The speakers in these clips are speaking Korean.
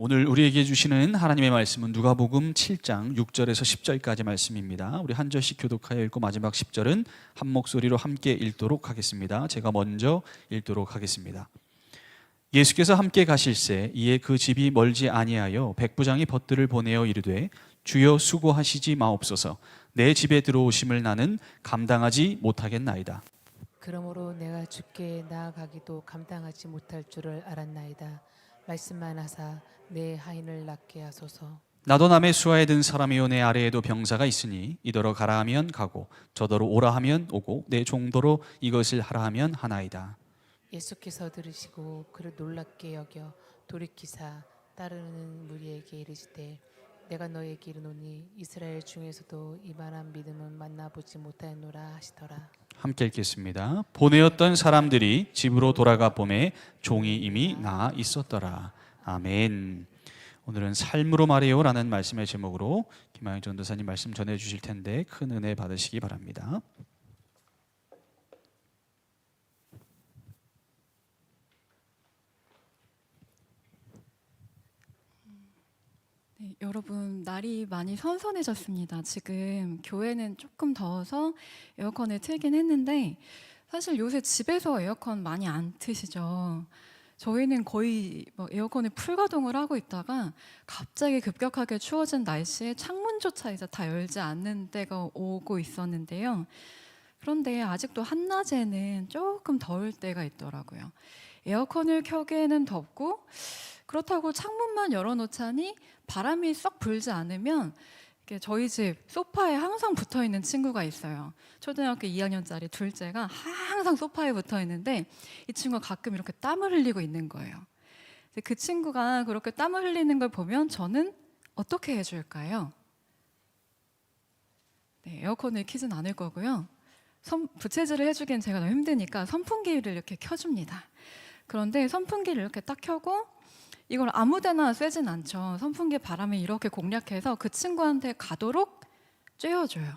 오늘 우리에게 주시는 하나님의 말씀은 누가복음 7장 6절에서 10절까지 말씀입니다. 우리 한 절씩 교독하여 읽고 마지막 10절은 한 목소리로 함께 읽도록 하겠습니다. 제가 먼저 읽도록 하겠습니다. 예수께서 함께 가실새 이에 그 집이 멀지 아니하여 백부장이 벗들을 보내어 이르되 주여 수고하시지 마옵소서 내 집에 들어오심을 나는 감당하지 못하겠나이다. 그러므로 내가 주께 나아가기도 감당하지 못할 줄을 알았나이다. 말씀만 하사 내 하인을 낫게 하소서. 나도 남의 수하에 든 사람이요 내 아래에도 병사가 있으니 이더러 가라 하면 가고 저더러 오라 하면 오고 내 종도로 이것을 하라 하면 하나이다. 예수께서 들으시고 그를 놀랍게 여겨 돌이키사 따르는 무리에게 이르시되 내가 너에게 이르노니 이스라엘 중에서도 이만한 믿음은 만나보지 못하였노라 하시더라. 함께 읽겠습니다. 보내었던 사람들이 집으로 돌아가 보매 종이 이미 나 있었더라. 아멘. 오늘은 삶으로 말해요라는 말씀의 제목으로 김하영 전도사님 말씀 전해 주실 텐데 큰 은혜 받으시기 바랍니다. 여러분 날이 많이 선선해졌습니다. 지금 교회는 조금 더워서 에어컨을 틀긴 했는데 사실 요새 집에서 에어컨 많이 안 트시죠. 저희는 거의 뭐 에어컨을 풀가동을 하고 있다가 갑자기 급격하게 추워진 날씨에 창문조차 이제 다 열지 않는 때가 오고 있었는데요. 그런데 아직도 한낮에는 조금 더울 때가 있더라고요. 에어컨을 켜기에는 덥고 그렇다고 창문만 열어놓자니 바람이 썩 불지 않으면 저희 집 소파에 항상 붙어 있는 친구가 있어요. 초등학교 2학년짜리 둘째가 항상 소파에 붙어 있는데 이 친구가 가끔 이렇게 땀을 흘리고 있는 거예요. 그 친구가 그렇게 땀을 흘리는 걸 보면 저는 어떻게 해줄까요? 네, 에어컨을 키진 않을 거고요. 선, 부채질을 해주기엔 제가 너무 힘드니까 선풍기를 이렇게 켜줍니다. 그런데 선풍기를 이렇게 딱 켜고 이걸 아무데나 쐬진 않죠. 선풍기 바람이 이렇게 공략해서 그 친구한테 가도록 쬐어줘요.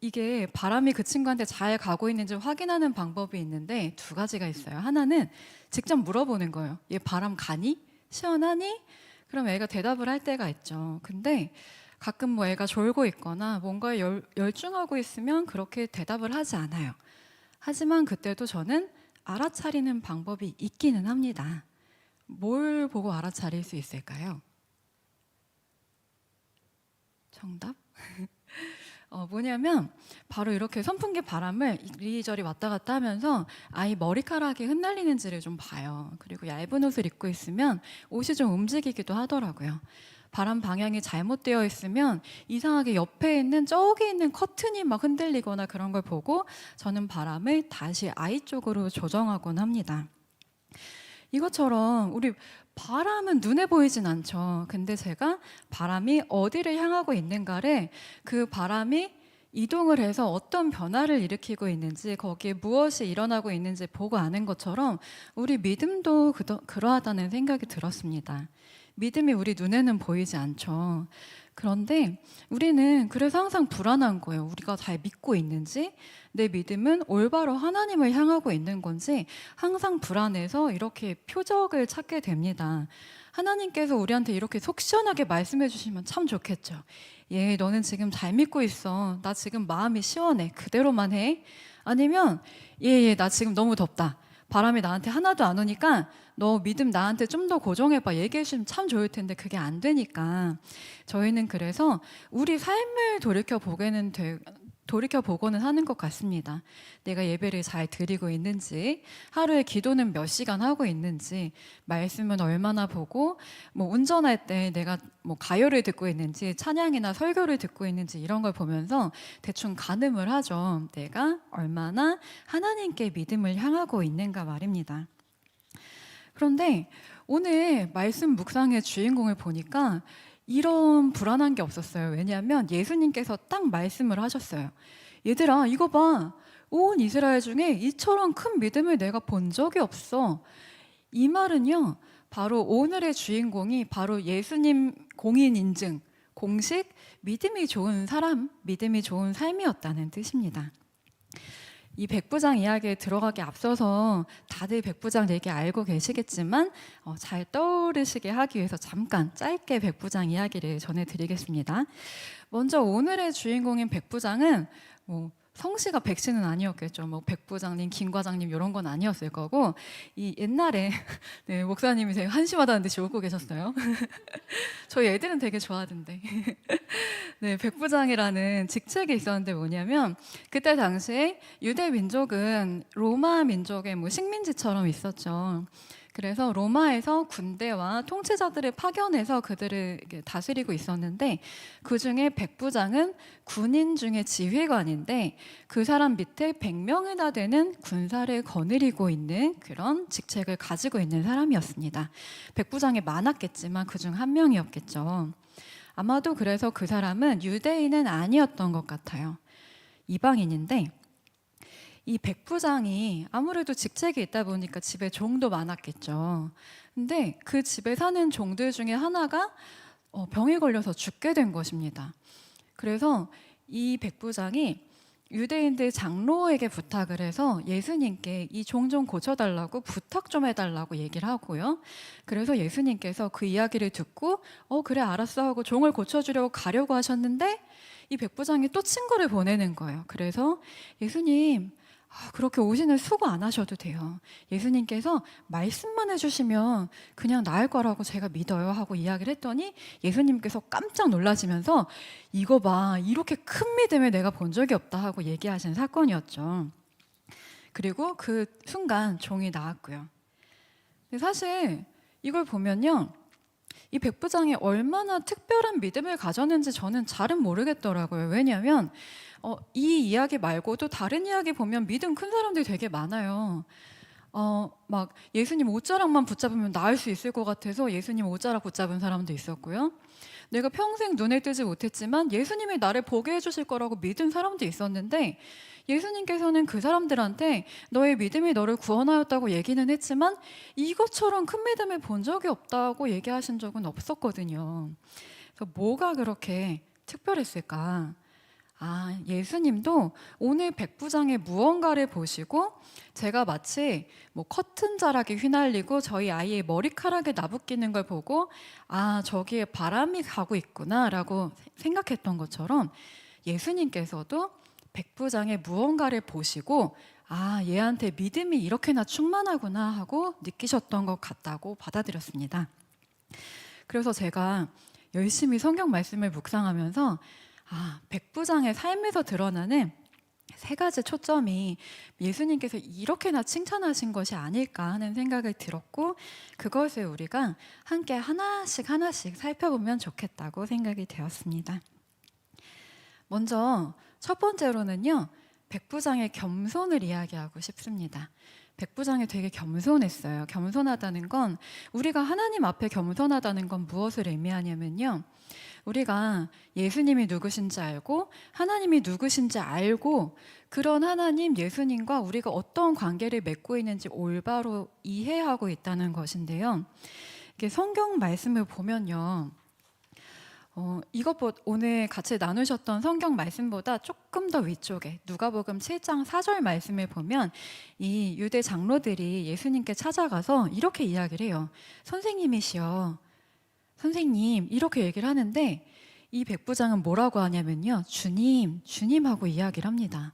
이게 바람이 그 친구한테 잘 가고 있는지 확인하는 방법이 있는데 두 가지가 있어요. 하나는 직접 물어보는 거예요. 얘 바람 가니? 시원하니? 그럼 애가 대답을 할 때가 있죠. 근데 가끔 뭐 애가 졸고 있거나 뭔가에 열, 열중하고 있으면 그렇게 대답을 하지 않아요. 하지만 그때도 저는 알아차리는 방법이 있기는 합니다. 뭘 보고 알아차릴 수 있을까요? 정답? 어, 뭐냐면 바로 이렇게 선풍기 바람을 이리저리 왔다 갔다 하면서 아이 머리카락이 흩날리는지를 좀 봐요. 그리고 얇은 옷을 입고 있으면 옷이 좀 움직이기도 하더라고요. 바람 방향이 잘못되어 있으면 이상하게 옆에 있는 저기 있는 커튼이 막 흔들리거나 그런 걸 보고 저는 바람을 다시 아이 쪽으로 조정하곤 합니다. 이것처럼 우리 바람은 눈에 보이진 않죠. 근데 제가 바람이 어디를 향하고 있는가를 그 바람이 이동을 해서 어떤 변화를 일으키고 있는지 거기에 무엇이 일어나고 있는지 보고 아는 것처럼 우리 믿음도 그러, 그러하다는 생각이 들었습니다. 믿음이 우리 눈에는 보이지 않죠. 그런데 우리는 그래서 항상 불안한 거예요. 우리가 잘 믿고 있는지, 내 믿음은 올바로 하나님을 향하고 있는 건지 항상 불안해서 이렇게 표적을 찾게 됩니다. 하나님께서 우리한테 이렇게 속 시원하게 말씀해 주시면 참 좋겠죠. 예, 너는 지금 잘 믿고 있어. 나 지금 마음이 시원해. 그대로만 해. 아니면, 예, 예, 나 지금 너무 덥다. 바람이 나한테 하나도 안 오니까 너 믿음 나한테 좀 더 고정해봐. 얘기해 주시면 참 좋을 텐데 그게 안 되니까 저희는 그래서 우리 삶을 돌이켜 보게는 되, 돌이켜 보고는 하는 것 같습니다. 내가 예배를 잘 드리고 있는지, 하루에 기도는 몇 시간 하고 있는지, 말씀은 얼마나 보고, 뭐 운전할 때 내가 뭐 가요를 듣고 있는지, 찬양이나 설교를 듣고 있는지 이런 걸 보면서 대충 가늠을 하죠. 내가 얼마나 하나님께 믿음을 향하고 있는가 말입니다. 그런데 오늘 말씀 묵상의 주인공을 보니까 이런 불안한 게 없었어요. 왜냐하면 예수님께서 딱 말씀을 하셨어요. 얘들아, 이거 봐. 온 이스라엘 중에 이처럼 큰 믿음을 내가 본 적이 없어. 이 말은요, 바로 오늘의 주인공이 바로 예수님 공인 인증, 공식 믿음이 좋은 사람, 믿음이 좋은 삶이었다는 뜻입니다. 이 백부장 이야기에 들어가기 앞서서 다들 백부장 얘기 알고 계시겠지만 어, 잘 떠오르시게 하기 위해서 잠깐 짧게 백부장 이야기를 전해드리겠습니다. 먼저 오늘의 주인공인 백부장은 뭐 성씨가 백씨는 아니었겠죠. 뭐 백부장님, 김과장님 이런 건 아니었을 거고 이 옛날에 네, 목사님이 되게 한심하다는 듯이 웃고 계셨어요. 저희 애들은 되게 좋아하던데. 네, 백부장이라는 직책이 있었는데 뭐냐면 그때 당시에 유대 민족은 로마 민족의 뭐 식민지처럼 있었죠. 그래서 로마에서 군대와 통치자들을 파견해서 그들을 다스리고 있었는데 그 중에 백부장은 군인 중에 지휘관인데 그 사람 밑에 100명이나 되는 군사를 거느리고 있는 그런 직책을 가지고 있는 사람이었습니다. 백부장이 많았겠지만 그 중 한 명이었겠죠. 아마도 그래서 그 사람은 유대인은 아니었던 것 같아요. 이방인인데 이 백부장이 아무래도 직책이 있다 보니까 집에 종도 많았겠죠. 근데 그 집에 사는 종들 중에 하나가 어, 병에 걸려서 죽게 된 것입니다. 그래서 이 백부장이 유대인들 장로에게 부탁을 해서 예수님께 이종좀 고쳐달라고 부탁 좀 해달라고 얘기를 하고요. 그래서 예수님께서 그 이야기를 듣고 어 그래 알았어 하고 종을 고쳐주려고 가려고 하셨는데 이 백부장이 또 친구를 보내는 거예요. 그래서 예수님 아, 그렇게 오시는 수고 안 하셔도 돼요. 예수님께서 말씀만 해주시면 그냥 나을 거라고 제가 믿어요 하고 이야기를 했더니 예수님께서 깜짝 놀라시면서 이거 봐 이렇게 큰 믿음을 내가 본 적이 없다 하고 얘기하신 사건이었죠. 그리고 그 순간 종이 나왔고요. 사실 이걸 보면요. 이 백부장이 얼마나 특별한 믿음을 가졌는지 저는 잘은 모르겠더라고요. 왜냐하면 어, 이 이야기 말고도 다른 이야기 보면 믿음 큰 사람들이 되게 많아요. 어, 막 예수님 옷자락만 붙잡으면 나을 수 있을 것 같아서 예수님 옷자락 붙잡은 사람도 있었고요. 내가 평생 눈에 뜨지 못했지만 예수님이 나를 보게 해주실 거라고 믿은 사람도 있었는데 예수님께서는 그 사람들한테 너의 믿음이 너를 구원하였다고 얘기는 했지만 이것처럼 큰 믿음을 본 적이 없다고 얘기하신 적은 없었거든요. 그래서 뭐가 그렇게 특별했을까? 아, 예수님도 오늘 백부장의 무언가를 보시고 제가 마치 뭐 커튼 자락에 휘날리고 저희 아이의 머리카락에 나부끼는 걸 보고 아, 저기에 바람이 가고 있구나라고 생각했던 것처럼 예수님께서도 백부장의 무언가를 보시고 아, 얘한테 믿음이 이렇게나 충만하구나 하고 느끼셨던 것 같다고 받아들였습니다. 그래서 제가 열심히 성경 말씀을 묵상하면서 아, 백부장의 삶에서 드러나는 세 가지 초점이 예수님께서 이렇게나 칭찬하신 것이 아닐까 하는 생각을 들었고 그것을 우리가 함께 하나씩 하나씩 살펴보면 좋겠다고 생각이 되었습니다. 먼저 첫 번째로는요. 백부장의 겸손을 이야기하고 싶습니다. 백부장이 되게 겸손했어요. 겸손하다는 건 우리가 하나님 앞에 겸손하다는 건 무엇을 의미하냐면요. 우리가 예수님이 누구신지 알고 하나님이 누구신지 알고 그런 하나님 예수님과 우리가 어떤 관계를 맺고 있는지 올바로 이해하고 있다는 것인데요. 성경 말씀을 보면요. 어, 이것보다 오늘 같이 나누셨던 성경 말씀보다 조금 더 위쪽에 누가복음 7장 4절 말씀을 보면 이 유대 장로들이 예수님께 찾아가서 이렇게 이야기를 해요. 선생님이시여. 선생님 이렇게 얘기를 하는데 이 백부장은 뭐라고 하냐면요. 주님, 주님하고 이야기를 합니다.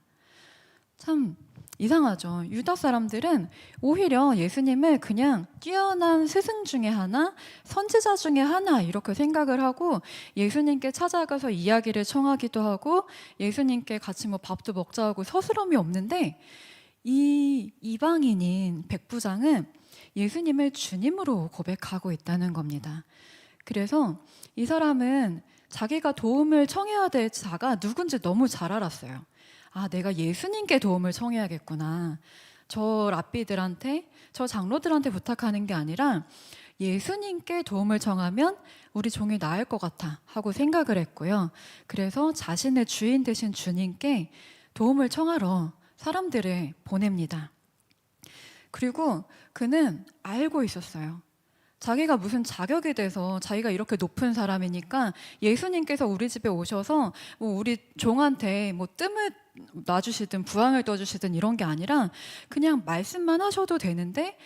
참 이상하죠. 유다 사람들은 오히려 예수님을 그냥 뛰어난 스승 중에 하나, 선지자 중에 하나 이렇게 생각을 하고 예수님께 찾아가서 이야기를 청하기도 하고 예수님께 같이 뭐 밥도 먹자 하고 서스럼이 없는데 이 이방인인 백부장은 예수님을 주님으로 고백하고 있다는 겁니다. 그래서 이 사람은 자기가 도움을 청해야 될 자가 누군지 너무 잘 알았어요. 아, 내가 예수님께 도움을 청해야겠구나. 저 랍비들한테, 저 장로들한테 부탁하는 게 아니라 예수님께 도움을 청하면 우리 종이 나을 것 같아 하고 생각을 했고요. 그래서 자신의 주인 되신 주님께 도움을 청하러 사람들을 보냅니다. 그리고 그는 알고 있었어요. 자기가 무슨 자격이 돼서 자기가 이렇게 높은 사람이니까 예수님께서 우리 집에 오셔서 뭐 우리 종한테 뭐 뜸을 놔주시든 부항을 떠주시든 이런 게 아니라 그냥 말씀만 하셔도 되는데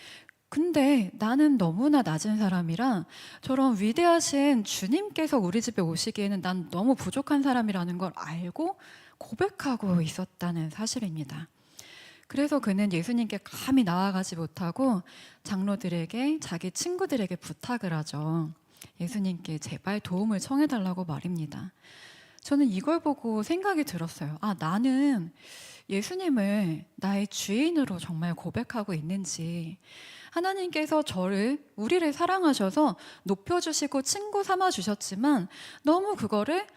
근데 나는 너무나 낮은 사람이라 저런 위대하신 주님께서 우리 집에 오시기에는 난 너무 부족한 사람이라는 걸 알고 고백하고 있었다는 사실입니다. 그래서 그는 예수님께 감히 나아가지 못하고 장로들에게 자기 친구들에게 부탁을 하죠. 예수님께 제발 도움을 청해달라고 말입니다. 저는 이걸 보고 생각이 들었어요. 아, 나는 예수님을 나의 주인으로 정말 고백하고 있는지, 하나님께서 저를, 우리를 사랑하셔서 높여주시고 친구 삼아 주셨지만, 너무 그거를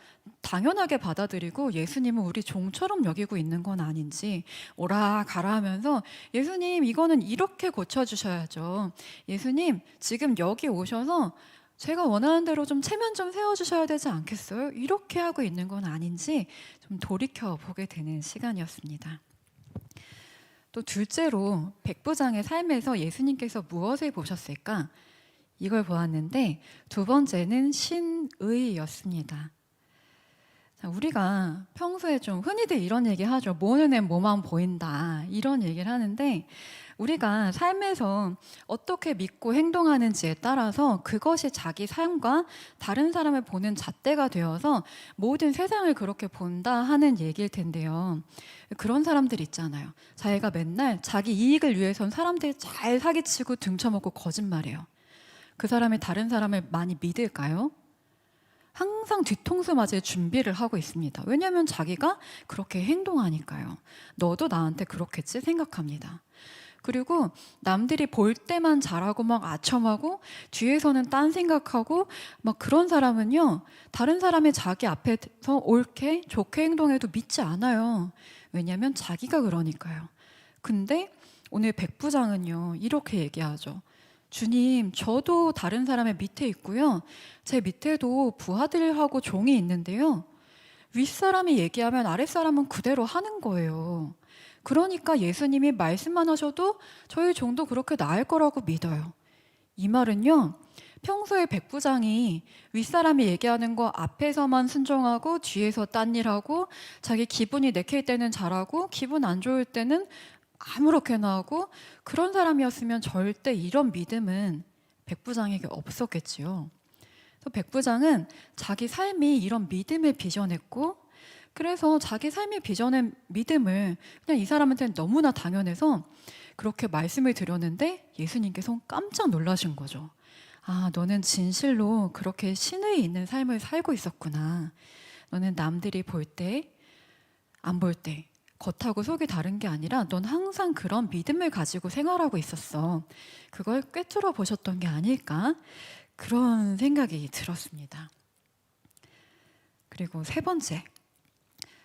당연하게 받아들이고 예수님은 우리 종처럼 여기고 있는 건 아닌지 오라 가라 하면서 예수님 이거는 이렇게 고쳐주셔야죠. 예수님 지금 여기 오셔서 제가 원하는 대로 좀 체면 좀 세워주셔야 되지 않겠어요? 이렇게 하고 있는 건 아닌지 좀 돌이켜 보게 되는 시간이었습니다. 또 둘째로 백부장의 삶에서 예수님께서 무엇을 보셨을까? 이걸 보았는데 두 번째는 신의였습니다. 자, 우리가 평소에 좀 흔히들 이런 얘기 하죠. 뭐 눈엔 뭐만 보인다. 이런 얘기를 하는데 우리가 삶에서 어떻게 믿고 행동하는지에 따라서 그것이 자기 삶과 다른 사람을 보는 잣대가 되어서 모든 세상을 그렇게 본다 하는 얘기일 텐데요. 그런 사람들 있잖아요. 자기가 맨날 자기 이익을 위해선 사람들 잘 사기치고 등쳐먹고 거짓말해요. 그 사람이 다른 사람을 많이 믿을까요? 항상 뒤통수 맞을 준비를 하고 있습니다. 왜냐하면 자기가 그렇게 행동하니까요. 너도 나한테 그렇겠지 생각합니다. 그리고 남들이 볼 때만 잘하고 막 아첨하고 뒤에서는 딴 생각하고 막 그런 사람은요 다른 사람이 자기 앞에서 옳게 좋게 행동해도 믿지 않아요. 왜냐하면 자기가 그러니까요. 근데 오늘 백부장은요 이렇게 얘기하죠. 주님, 저도 다른 사람의 밑에 있고요. 제 밑에도 부하들하고 종이 있는데요. 윗사람이 얘기하면 아랫사람은 그대로 하는 거예요. 그러니까 예수님이 말씀만 하셔도 저희 종도 그렇게 나을 거라고 믿어요. 이 말은요, 평소에 백부장이 윗사람이 얘기하는 거 앞에서만 순종하고 뒤에서 딴 일하고 자기 기분이 내킬 때는 잘하고 기분 안 좋을 때는 아무렇게나 하고 그런 사람이었으면 절대 이런 믿음은 백부장에게 없었겠지요. 또 백부장은 자기 삶이 이런 믿음을 빚어냈고 그래서 자기 삶의 빚어낸 믿음을 그냥 이 사람한테는 너무나 당연해서 그렇게 말씀을 드렸는데 예수님께서 깜짝 놀라신 거죠. 아, 너는 진실로 그렇게 신의 있는 삶을 살고 있었구나. 너는 남들이 볼 때, 안 볼 때, 겉하고 속이 다른 게 아니라 넌 항상 그런 믿음을 가지고 생활하고 있었어. 그걸 꿰뚫어 보셨던 게 아닐까? 그런 생각이 들었습니다. 그리고 세 번째.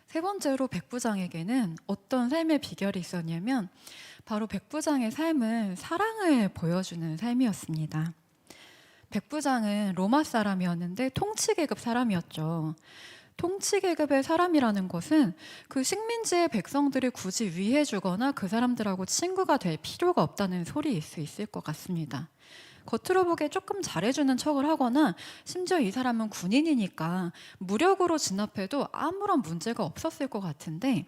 세 번째로 백부장에게는 어떤 삶의 비결이 있었냐면 바로 백부장의 삶은 사랑을 보여주는 삶이었습니다. 백부장은 로마 사람이었는데 통치계급 사람이었죠. 통치계급의 사람이라는 것은 그 식민지의 백성들을 굳이 위해주거나 그 사람들하고 친구가 될 필요가 없다는 소리일 수 있을 것 같습니다. 겉으로 보기에 조금 잘해주는 척을 하거나 심지어 이 사람은 군인이니까 무력으로 진압해도 아무런 문제가 없었을 것 같은데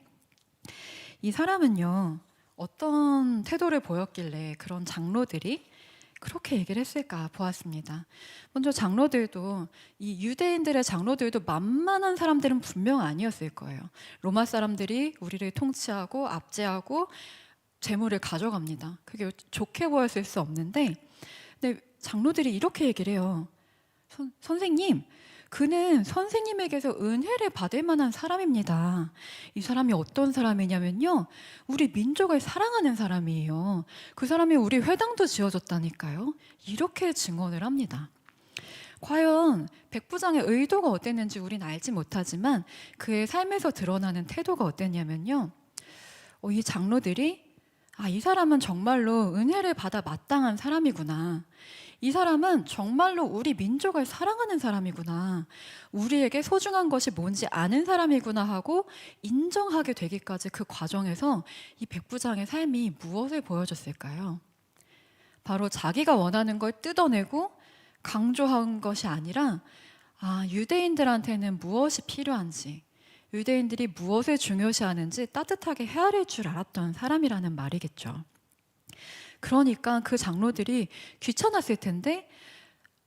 이 사람은요 어떤 태도를 보였길래 그런 장로들이 그렇게 얘기를 했을까 보았습니다. 먼저 장로들도 이 유대인들의 장로들도 만만한 사람들은 분명 아니었을 거예요. 로마 사람들이 우리를 통치하고 압제하고 재물을 가져갑니다. 그게 좋게 보였을 수 없는데 장로들이 이렇게 얘기를 해요. 선, 선생님, 그는 선생님에게서 은혜를 받을 만한 사람입니다. 이 사람이 어떤 사람이냐면요. 우리 민족을 사랑하는 사람이에요. 그 사람이 우리 회당도 지어줬다니까요. 이렇게 증언을 합니다. 과연 백부장의 의도가 어땠는지 우린 알지 못하지만 그의 삶에서 드러나는 태도가 어땠냐면요. 어, 이 장로들이 아, 이 사람은 정말로 은혜를 받아 마땅한 사람이구나. 이 사람은 정말로 우리 민족을 사랑하는 사람이구나. 우리에게 소중한 것이 뭔지 아는 사람이구나 하고 인정하게 되기까지 그 과정에서 이 백부장의 삶이 무엇을 보여줬을까요? 바로 자기가 원하는 걸 뜯어내고 강조한 것이 아니라 아, 유대인들한테는 무엇이 필요한지, 유대인들이 무엇을 중요시하는지 따뜻하게 헤아릴 줄 알았던 사람이라는 말이겠죠. 그러니까 그 장로들이 귀찮았을 텐데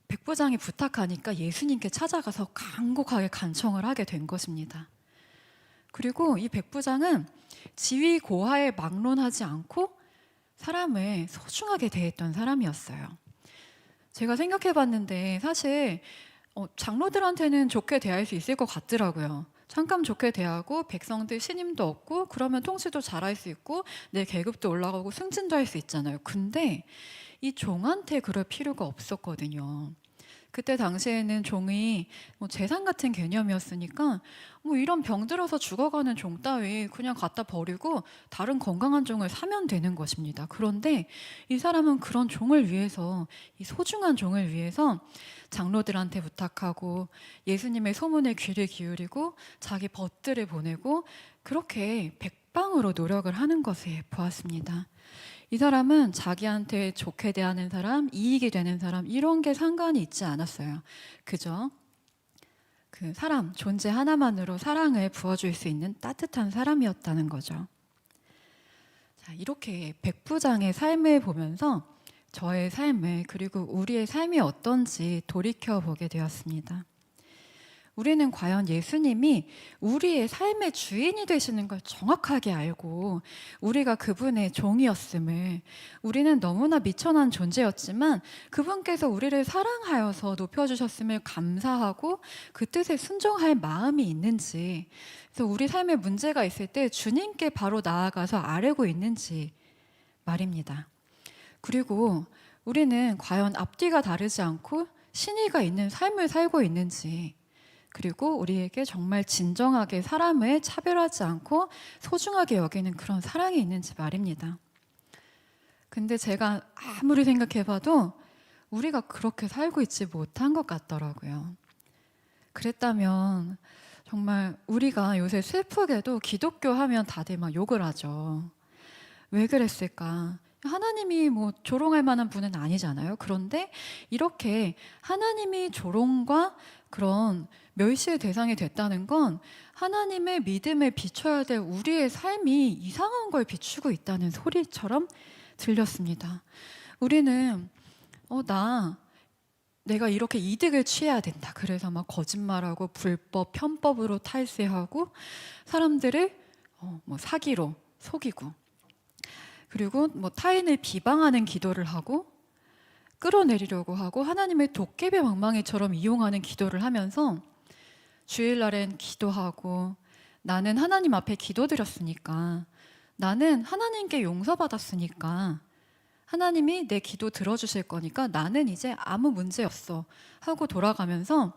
백부장이 부탁하니까 예수님께 찾아가서 간곡하게 간청을 하게 된 것입니다. 그리고 이 백부장은 지위 고하에 막론하지 않고 사람을 소중하게 대했던 사람이었어요. 제가 생각해 봤는데 사실 어, 장로들한테는 좋게 대할 수 있을 것 같더라고요. 잠깐 좋게 대하고 백성들 신임도 얻고 그러면 통치도 잘할 수 있고 내 계급도 올라가고 승진도 할 수 있잖아요. 근데 이 종한테 그럴 필요가 없었거든요. 그때 당시에는 종이 뭐 재산 같은 개념이었으니까 뭐 이런 병 들어서 죽어가는 종 따위 그냥 갖다 버리고 다른 건강한 종을 사면 되는 것입니다. 그런데 이 사람은 그런 종을 위해서 이 소중한 종을 위해서 장로들한테 부탁하고 예수님의 소문에 귀를 기울이고 자기 벗들을 보내고 그렇게 백방으로 노력을 하는 것을 보았습니다. 이 사람은 자기한테 좋게 대하는 사람, 이익이 되는 사람 이런 게 상관이 있지 않았어요. 그저 그 사람 존재 하나만으로 사랑을 부어줄 수 있는 따뜻한 사람이었다는 거죠. 자, 이렇게 백부장의 삶을 보면서 저의 삶을 그리고 우리의 삶이 어떤지 돌이켜 보게 되었습니다. 우리는 과연 예수님이 우리의 삶의 주인이 되시는 걸 정확하게 알고 우리가 그분의 종이었음을 우리는 너무나 미천한 존재였지만 그분께서 우리를 사랑하여서 높여주셨음을 감사하고 그 뜻에 순종할 마음이 있는지 그래서 우리 삶에 문제가 있을 때 주님께 바로 나아가서 아뢰고 있는지 말입니다. 그리고 우리는 과연 앞뒤가 다르지 않고 신의가 있는 삶을 살고 있는지 그리고 우리에게 정말 진정하게 사람을 차별하지 않고 소중하게 여기는 그런 사랑이 있는지 말입니다. 근데 제가 아무리 생각해봐도 우리가 그렇게 살고 있지 못한 것 같더라고요. 그랬다면 정말 우리가 요새 슬프게도 기독교 하면 다들 막 욕을 하죠. 왜 그랬을까? 하나님이 뭐 조롱할 만한 분은 아니잖아요. 그런데 이렇게 하나님이 조롱과 그런 멸시의 대상이 됐다는 건 하나님의 믿음에 비춰야 될 우리의 삶이 이상한 걸 비추고 있다는 소리처럼 들렸습니다. 우리는 어, 나 내가 이렇게 이득을 취해야 된다. 그래서 막 거짓말하고 불법, 편법으로 탈세하고 사람들을 어, 뭐 사기로 속이고 그리고 뭐 타인을 비방하는 기도를 하고 끌어내리려고 하고 하나님의 도깨비 방망이처럼 이용하는 기도를 하면서 주일날엔 기도하고 나는 하나님 앞에 기도드렸으니까 나는 하나님께 용서받았으니까 하나님이 내 기도 들어주실 거니까 나는 이제 아무 문제 없어 하고 돌아가면서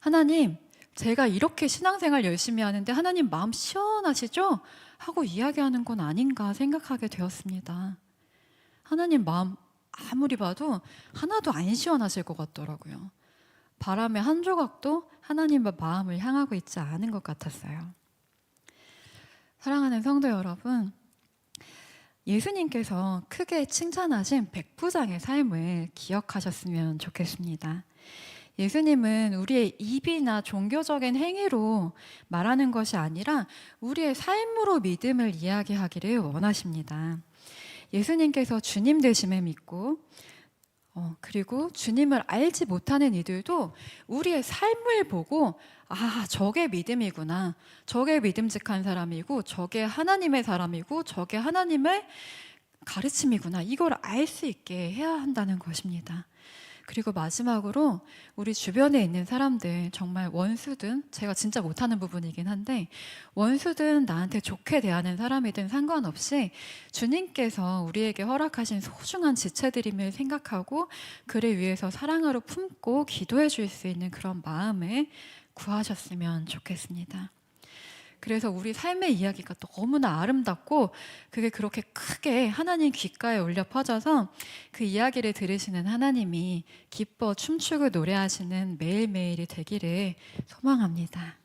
하나님 제가 이렇게 신앙생활 열심히 하는데 하나님 마음 시원하시죠? 하고 이야기하는 건 아닌가 생각하게 되었습니다. 하나님 마음 아무리 봐도 하나도 안 시원하실 것 같더라고요. 바람의 한 조각도 하나님의 마음을 향하고 있지 않은 것 같았어요. 사랑하는 성도 여러분, 예수님께서 크게 칭찬하신 백부장의 삶을 기억하셨으면 좋겠습니다. 예수님은 우리의 입이나 종교적인 행위로 말하는 것이 아니라 우리의 삶으로 믿음을 이야기하기를 원하십니다. 예수님께서 주님 되심을 믿고 어, 그리고 주님을 알지 못하는 이들도 우리의 삶을 보고 아 저게 믿음이구나 저게 믿음직한 사람이고 저게 하나님의 사람이고 저게 하나님의 가르침이구나 이걸 알 수 있게 해야 한다는 것입니다. 그리고 마지막으로 우리 주변에 있는 사람들 정말 원수든 제가 진짜 못하는 부분이긴 한데 원수든 나한테 좋게 대하는 사람이든 상관없이 주님께서 우리에게 허락하신 소중한 지체들임을 생각하고 그를 위해서 사랑으로 품고 기도해 줄 수 있는 그런 마음을 구하셨으면 좋겠습니다. 그래서 우리 삶의 이야기가 너무나 아름답고 그게 그렇게 크게 하나님 귓가에 울려 퍼져서 그 이야기를 들으시는 하나님이 기뻐 춤추고 노래하시는 매일매일이 되기를 소망합니다.